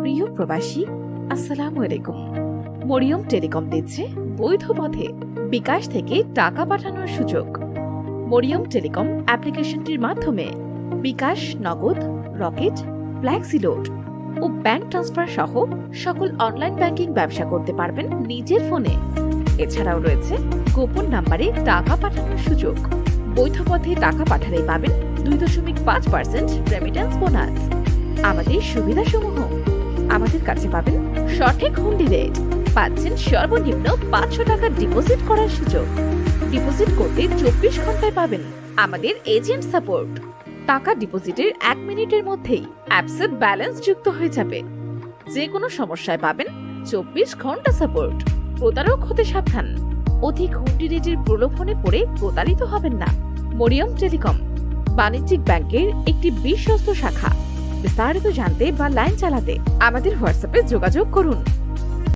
প্রিয় প্রবাসী, আসসালামু আলাইকুম। মরিয়ম টেলিকম দিচ্ছে বৈধ পথে বিকাশ থেকে টাকা পাঠানোর সুযোগ। মরিয়ম টেলিকম অ্যাপ্লিকেশনটির মাধ্যমে বিকাশ, নগদ, রকেট ফ্ল্যাক্সিলোড ও ব্যাংক ট্রান্সফার সহ সকল অনলাইন ব্যাংকিং ব্যবসা করতে পারবেন নিজের ফোনে। এছাড়াও রয়েছে গোপন নাম্বারে টাকা পাঠানোর সুযোগ। বৈধ পথে টাকা পাঠালে পাবেন দুই দশমিক পাঁচ পার্সেন্ট রেমিটেন্স বোনাস আমাদের সুবিধাসমূহ আমাদের কাছে পাবেন সঠিক হুন্ডি রেট পাচ্ছেন সর্বনিম্ন পাঁচশো টাকা ডিপোজিট করার সুযোগ। ডিপোজিট করতে চব্বিশ ঘন্টায় পাবেন আমাদের এজেন্ট সাপোর্ট টাকা ডিপোজিটের এক মিনিটের মধ্যেই অ্যাপসে ব্যালেন্স যুক্ত হয়ে যাবে। যে কোনো সমস্যায় পাবেন চব্বিশ ঘণ্টা সাপোর্ট প্রতারক হতে সাবধান। অধিক হুন্ডি রেটের প্রলোভনে পড়ে প্রতারিত হবেন না। মরিয়ম টেলিকম, বাণিজ্যিক ব্যাংকের একটি বিশ্বস্ত শাখা। বিস্তারিত জানতে বা লাইন চালাতে আমাদের হোয়াটসঅ্যাপে যোগাযোগ করুন।